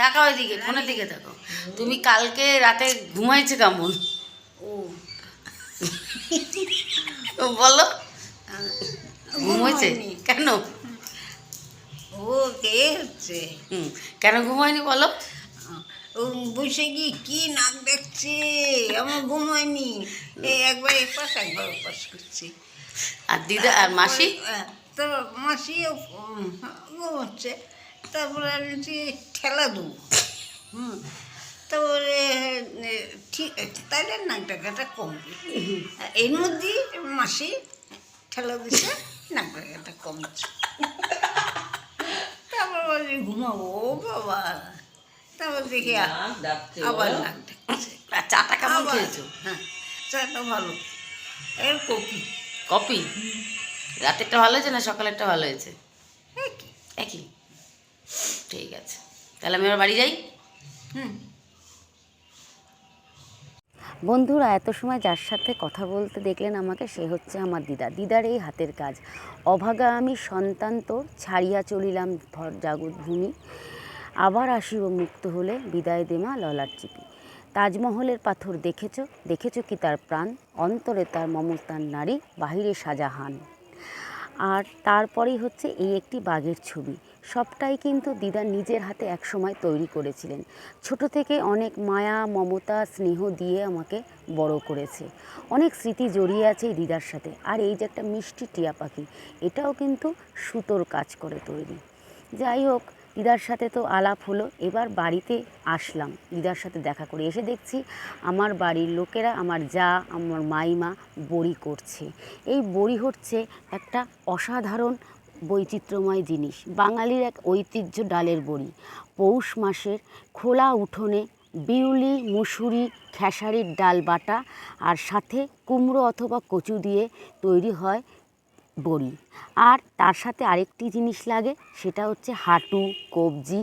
তাকাও এদিকে ফোনের দিকে তাকাও। তুমি কালকে রাতে ঘুমাইছে কেমন? ও ও বলো। ঘুমাইছে। কেন? ও কে হচ্ছে হুম কেন ঘুমায়নি বলো? ও বসে গিয়ে কি নাক দেখছে? আমার ঘুমায়নি। এই একবার এপাশ একবার ওপাশ করছে। আর দিদা আর মাসি? তো মাসিও উম, ঘুমাচ্ছে। তারপরে আমি ঠেলা দেবো হুম। তারপরে ঠিক তাহলে নাক ডাকাটা কমবে এর মধ্যেই মাসি ঠেলা দিচ্ছে নাক ডাকাটা কমছে তারপর বলি ঘুমাবো ও বাবা। তারপর দেখি আবার নাক ডাকছে। আর চাটা কেমন খেয়েছো? হ্যাঁ চাটা ভালো। এর কপি। কপি? রাতেরটা ভালো হয়েছে না সকালেরটা ভালো হয়েছে? একই। একই। ঠিক আছে। তাহলে আমি এবার বাড়ি যাই? হুম। বন্ধুরা, এত সময় যার সাথে কথা বলতে দেখলেন আমাকে, সে হচ্ছে আমার দিদা। দিদার এই হাতের কাজ। অভাগা আমি সন্তান তো, ছাড়িয়া চলিলাম জাগত ভূমি আবার আসিব মুক্ত হলে, বিদায় দেমা ললার চিপি। তাজমহলের পাথর দেখেছ? দেখেছ কি তার প্রাণ? অন্তরে তার মমতার নারী, বাহিরে সাজাহান। আর তারপরেই হচ্ছে এই একটি বাঘের ছবি। সবটাই কিন্তু দিদা নিজের হাতে একসময় তৈরি করেছিলেন। ছোট থেকে অনেক মায়া, মমতা, স্নেহ দিয়ে আমাকে বড় করেছে। অনেক স্মৃতি জড়িয়ে আছে এই দিদার সাথে। আর এই যে একটা মিষ্টি টিয়া পাখি, এটাও কিন্তু সুতোর কাজ করে তৈরি। যাই হোক দিদার সাথে তো আলাপ হলো, এবার বাড়িতে আসলাম। দিদার সাথে দেখা করে এসে দেখছি আমার বাড়ির লোকেরা, আমার যা, আমার মাইমা বড়ি করছে। এই বড়ি হচ্ছে একটা অসাধারণ বৈচিত্র্যময় জিনিস। বাঙালির এক ঐতিহ্য ডালের বড়ি। পৌষ মাসের খোলা উঠোনে বিউলি, মুসুরি, খেসারির ডাল বাটা আর সাথে কুমড়ো অথবা কচু দিয়ে তৈরি হয় বড়ি আর তার সাথে আরেকটি জিনিস লাগে, সেটা হচ্ছে হাঁটু, কবজি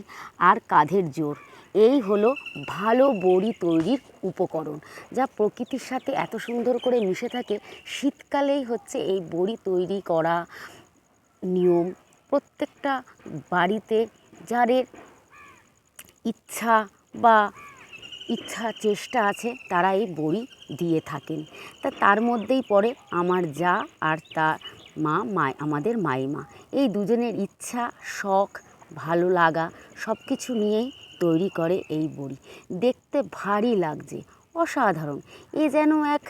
আর কাঁধের জোর। এই হলো ভালো বড়ি তৈরির উপকরণ, যা প্রকৃতির সাথে এত সুন্দর করে মিশে থাকে। শীতকালেই হচ্ছে এই বড়ি তৈরি করা নিয়ম। প্রত্যেকটা বাড়িতে যাদের ইচ্ছা বা ইচ্ছা চেষ্টা আছে, তারা এই বড়ি দিয়ে থাকেন। তা তার মধ্যেই পড়ে আমার যা আর তার মা মায় আমাদের মাইমা। এই দুজনের ইচ্ছা, শখ, ভালো লাগা সব কিছু নিয়েই তৈরি করে এই বড়ি। দেখতে ভারী লাগছে, অসাধারণ। এ যেন এক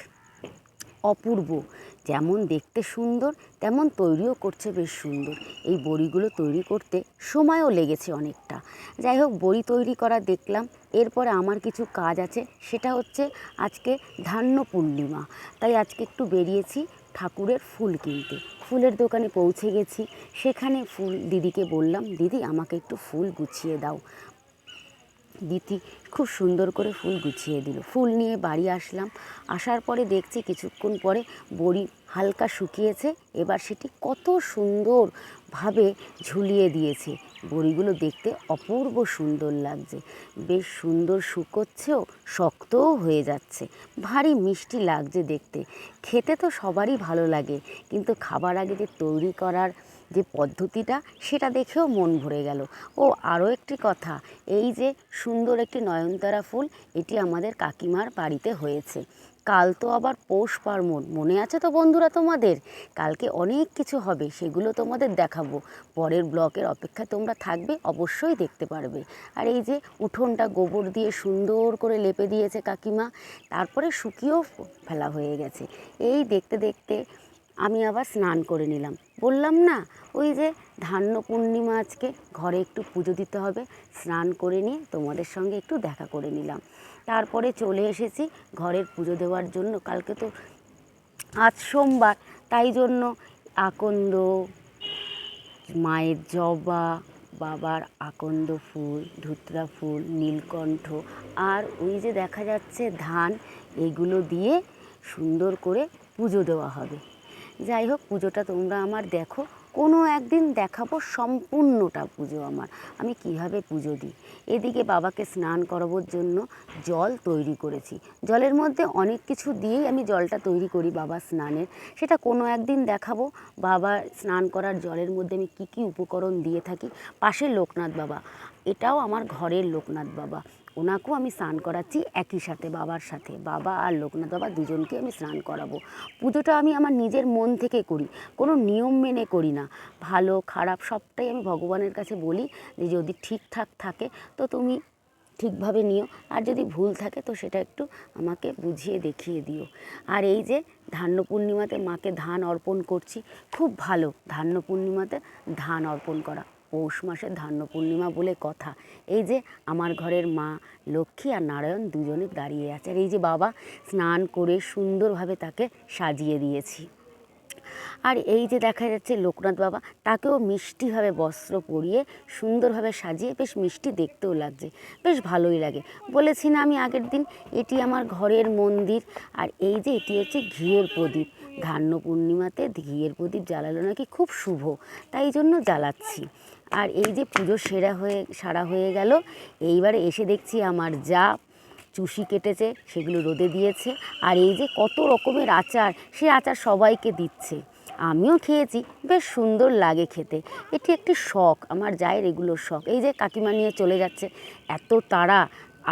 অপূর্ব। যেমন দেখতে সুন্দর, তেমন তৈরিও করছে বেশ সুন্দর। এই বড়িগুলো তৈরি করতে সময়ও লেগেছে অনেকটা। যাই হোক, বড়ি তৈরি করা দেখলাম। এরপরে আমার কিছু কাজ আছে, সেটা হচ্ছে আজকে ধান্য পূর্ণিমা তাই আজকে একটু বেরিয়েছি। ঠাকুরের ফুল কিনতে। ফুলের দোকানে পৌঁছে গেছি। সেখানে ফুল দিদিকে বললাম, দিদি, আমাকে একটু ফুল গুছিয়ে দাও। দিদি খুব সুন্দর করে ফুল গুছিয়ে দিল। ফুল নিয়ে বাড়ি আসলাম। আসার পরে দেখছি কিছুক্ষণ পরে বড়ি হালকা শুকিয়েছে। এবার সেটি কত সুন্দরভাবে ঝুলিয়ে দিয়েছে। বড়িগুলো দেখতে অপূর্ব সুন্দর লাগছে। বেশ সুন্দর শুকোচ্ছেও, শক্তও হয়ে যাচ্ছে। ভারী মিষ্টি লাগছে দেখতে। খেতে তো সবারই ভালো লাগে। কিন্তু খাবার আগে যে তৈরি করার যে পদ্ধতিটা, সেটা দেখেও মন ভরে গেল। ও, আরও একটি কথা, এই যে সুন্দর একটি নয়নতারা ফুল, এটি আমাদের কাকিমার বাড়িতে হয়েছে। কাল তো আবার পৌষ পার্বণ, মনে আছে তো বন্ধুরা তোমাদের? কালকে অনেক কিছু হবে, সেগুলো তোমাদের দেখাবো। পরের ব্লকের অপেক্ষায় তোমরা থাকবে, অবশ্যই দেখতে পারবে। আর এই যে উঠোনটা গোবর দিয়ে সুন্দর করে লেপে দিয়েছে কাকিমা, তারপরে শুকিয়েও ফেলা হয়ে গেছে। এই দেখতে দেখতে আমি আবার স্নান করে নিলাম। বললাম, না, ওই যে ধান্য পূর্ণিমা আজকে, ঘরে একটু পুজো দিতে হবে। স্নান করে নিয়ে তোমাদের সঙ্গে একটু দেখা করে নিলাম। তারপরে চলে এসেছি ঘরের পুজো দেওয়ার জন্য। কালকে তো আজ সোমবার, তাই জন্য আকন্দ, মায়ের জবা, বাবার আকন্দ ফুল, ধুতরা ফুল, নীলকণ্ঠ আর ওই যে দেখা যাচ্ছে ধান, এগুলো দিয়ে সুন্দর করে পুজো দেওয়া হবে। যাই হোক, পুজোটা তোমরা আমার দেখো। কোনো একদিন দেখাবো সম্পূর্ণটা পুজো আমার। আমি কীভাবে পুজো দিই? এদিকে বাবাকে স্নান করানোর জন্য জল তৈরি করেছি। জলের মধ্যে অনেক কিছু দিয়েই আমি জলটা তৈরি করি বাবা স্নানের। সেটা কোনো একদিন দেখাবো। বাবা স্নান করার জলের মধ্যে আমি কী কী উপকরণ দিয়ে থাকি? পাশে লোকনাথ বাবা। এটাও আমার ঘরের লোকনাথ বাবা। ওনাকেও আমি স্নান করাচ্ছি একই সাথে, বাবার সাথে। বাবা আর লোকনাথ বাবা দুজনকে আমি স্নান করাবো। পুজোটা আমি আমার নিজের মন থেকে করি, কোনো নিয়ম মেনে করি না। ভালো, খারাপ সবটাই আমি ভগবানের কাছে বলি যে, যদি ঠিকঠাক থাকে তো তুমি ঠিকভাবে নিও। আর যদি ভুল থাকে তো সেটা একটু আমাকে বুঝিয়ে দেখিয়ে দিও। আর এই যে ধান্য পূর্ণিমাতে মাকে ধান অর্পণ করছি, খুব ভালো। ধান্য পূর্ণিমাতে ধান অর্পণ করা। পৌষ মাসের ধান্য পূর্ণিমা বলে কথা। এই যে আমার ঘরের মা লক্ষ্মী আর নারায়ণ দুজনে দাঁড়িয়ে আছে আর এই যে বাবা স্নান করে সুন্দরভাবে তাকে সাজিয়ে দিয়েছি। আর এই যে দেখা যাচ্ছে লোকনাথ বাবা, তাকেও মিষ্টিভাবে বস্ত্র পরিয়ে সুন্দরভাবে সাজিয়ে বেশ মিষ্টি দেখতেও লাগছে, বেশ ভালোই লাগে। বলেছি না আমি আগের দিন এটি আমার ঘরের মন্দির আর এই যে এটি হচ্ছে ঘিয়ের প্রদীপ। ধান্য পূর্ণিমাতে ঘিয়ের প্রদীপ জ্বালালো নাকি খুব শুভ, তাই জন্য জ্বালাচ্ছি। আর এই যে পুজো সেরা হয়ে, সারা হয়ে গেল, এইবারে এসে দেখছি আমার যা চুষি কেটেছে, সেগুলো রোদে দিয়েছে। আর এই যে কত রকমের আচার, সে আচার সবাইকে দিচ্ছে। আমিও খেয়েছি, বেশ সুন্দর লাগে খেতে। এটি একটি শখ, আমার যায়ের এগুলো শখ। এই যে কাকিমা নিয়ে চলে যাচ্ছে, এত তাড়া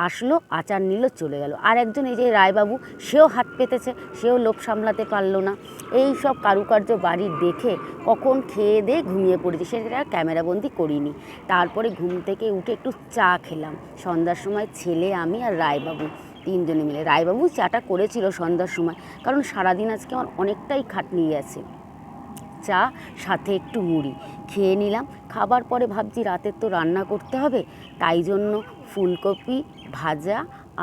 আসলো, আচার নিল, চলে গেল। আর একজন এই যে রায়বাবু, সেও হাত পেতেছে, সেও লোভ সামলাতে পারল না। এই সব কারুকার্য বাড়ি দেখে কখন খেয়ে দিয়ে ঘুমিয়ে পড়েছি, সেটা ক্যামেরাবন্দি করিনি। তারপরে ঘুম থেকে উঠে একটু চা খেলাম। সন্ধ্যার সময় ছেলে, আমি আর রায়বাবু, তিনজনে মিলে। রায়বাবু চাটা করেছিল সন্ধ্যার সময়, কারণ সারাদিন আজকে আমার অনেকটাই খাটনি গেছে চা, সাথে একটু মুড়ি। খেয়ে নিলাম। খাবার পরে ভাবছি রাতের তো রান্না করতে হবে। তাই জন্য ফুলকপি, ভাজা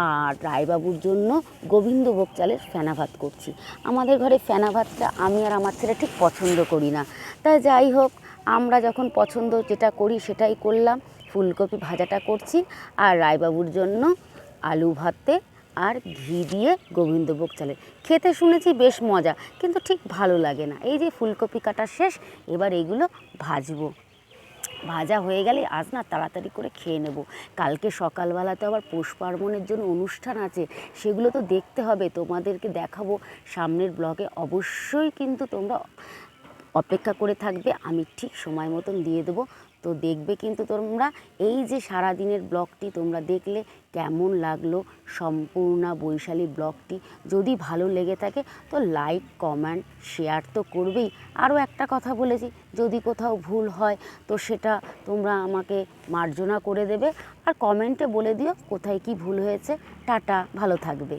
আর রায়বাবুর জন্য গোবিন্দভোগ চালের ফেনা ভাত করছি। আমাদের ঘরে ফেনা ভাতটা আমি আর আমার ছেলে ঠিক পছন্দ করি না। তাই যাই হোক, আমরা যখন পছন্দ যেটা করি সেটাই করলাম। ফুলকপি ভাজাটা করছি আর রায়বাবুর জন্য আলু ভাতে আর ঘি দিয়ে গোবিন্দভোগ চালের। খেতে শুনেছি বেশ মজা, কিন্তু ঠিক ভালো লাগে না। এই যে ফুলকপি কাটা শেষ, এবার এগুলো ভাজবো। ভাজা হয়ে গেলে আজ না তাড়াতাড়ি করে খেয়ে নেব। কালকে সকালবেলাতে আবার পৌষ পার্বণের জন্য অনুষ্ঠান আছে, সেগুলো তো দেখতে হবে, তোমাদেরকে দেখাবো। সামনের ব্লগে অবশ্যই কিন্তু তোমরা অপেক্ষা করে থাকবে, আমি ঠিক সময় মতন দিয়ে দেবো। তো দেখবে কিন্তু তোমরা এই যে সারা দিনের ব্লগটি তোমরা দেখলে কেমন লাগল সম্পূর্ণ বৈশালী ব্লগটি। যদি ভালো লেগে থাকে তো লাইক কমেন্ট শেয়ার তো করবেই। আরও একটা কথা বলেছি, যদি কোথাও ভুল হয় তো সেটা তোমরা আমাকে মার্জনা করে দেবে। আর কমেন্টে বলে দিও কোথায় কি ভুল হয়েছে। টাটা, ভালো থাকবে।